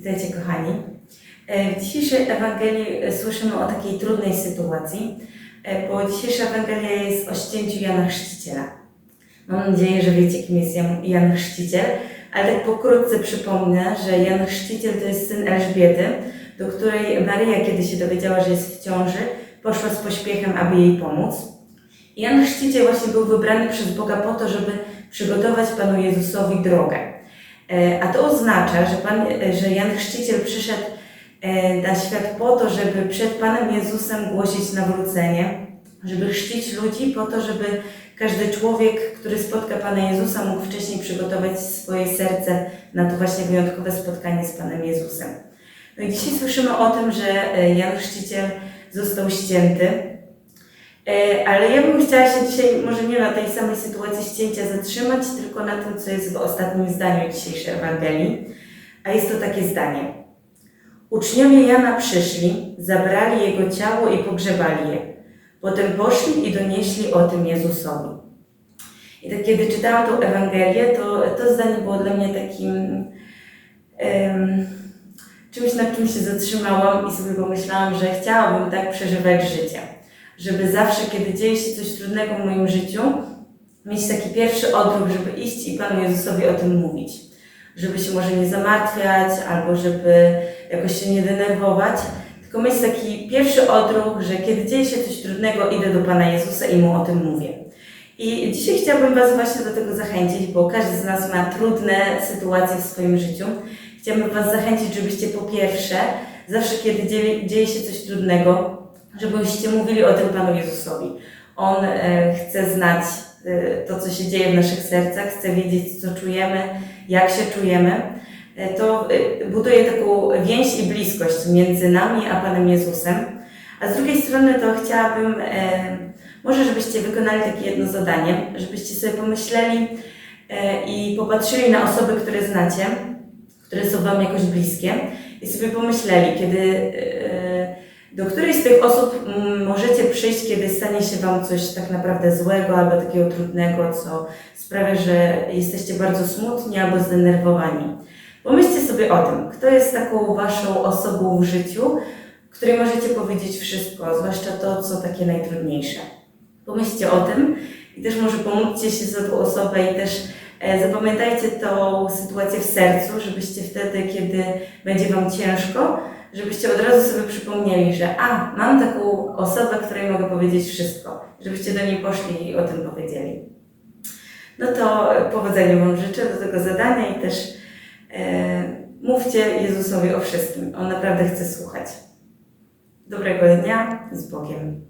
Witajcie kochani. E, W dzisiejszej Ewangelii e, słyszymy o takiej trudnej sytuacji, e, bo dzisiejsza Ewangelia jest o ścięciu Jana Chrzciciela. Mam nadzieję, że wiecie, kim jest Jan, Chrzciciel, ale tak pokrótce przypomnę, że Jan Chrzciciel to jest syn Elżbiety, do której Maryja, kiedy się dowiedziała, że jest w ciąży, poszła z pośpiechem, aby jej pomóc. Jan Chrzciciel właśnie był wybrany przez Boga po to, żeby przygotować Panu Jezusowi drogę. E, A to oznacza, że, Pan, e, że Jan Chrzciciel przyszedł e, na świat po to, żeby przed Panem Jezusem głosić nawrócenie, żeby chrzcić ludzi, po to, żeby każdy człowiek, który spotka Pana Jezusa, mógł wcześniej przygotować swoje serce na to właśnie wyjątkowe spotkanie z Panem Jezusem. No i dzisiaj słyszymy o tym, że Jan Chrzciciel został ścięty, Ale ja bym chciała się dzisiaj może nie na tej samej sytuacji ścięcia zatrzymać, tylko na tym, co jest w ostatnim zdaniu dzisiejszej Ewangelii. A jest to takie zdanie. Uczniowie Jana przyszli, zabrali jego ciało i pogrzebali je. Potem poszli i donieśli o tym Jezusowi. I tak kiedy czytałam tą Ewangelię, to to zdanie było dla mnie takim em, czymś, nad czym się zatrzymałam i sobie pomyślałam, że chciałabym tak przeżywać życie żeby zawsze, kiedy dzieje się coś trudnego w moim życiu, mieć taki pierwszy odruch, żeby iść i Panu Jezusowi o tym mówić. Żeby się może nie zamartwiać, albo żeby jakoś się nie denerwować, tylko mieć taki pierwszy odruch, że kiedy dzieje się coś trudnego, idę do Pana Jezusa i Mu o tym mówię. I dzisiaj chciałabym Was właśnie do tego zachęcić, bo każdy z nas ma trudne sytuacje w swoim życiu. Chciałabym Was zachęcić, żebyście po pierwsze, zawsze kiedy dzieje, dzieje się coś trudnego, żebyście mówili o tym Panu Jezusowi. On e, chce znać e, to, co się dzieje w naszych sercach, chce wiedzieć, co czujemy, jak się czujemy. E, to buduje taką więź i bliskość między nami a Panem Jezusem. A z drugiej strony to chciałabym, może żebyście wykonali takie jedno zadanie, żebyście sobie pomyśleli i popatrzyli na osoby, które znacie, które są Wam jakoś bliskie i sobie pomyśleli, kiedy do której z tych osób mm, możecie przyjść, kiedy stanie się Wam coś tak naprawdę złego albo takiego trudnego, co sprawia, że jesteście bardzo smutni albo zdenerwowani. Pomyślcie sobie o tym, kto jest taką Waszą osobą w życiu, której możecie powiedzieć wszystko, zwłaszcza to, co takie najtrudniejsze. Pomyślcie o tym i też może pomódlcie się za tą osobę i też e, zapamiętajcie tą sytuację w sercu, żebyście wtedy, kiedy będzie Wam ciężko, żebyście od razu sobie przypomnieli, że a, mam taką osobę, której mogę powiedzieć wszystko, żebyście do niej poszli i o tym powiedzieli. No to powodzenia Wam życzę do tego zadania i też e, mówcie Jezusowi o wszystkim. On naprawdę chce słuchać. Dobrego dnia, z Bogiem.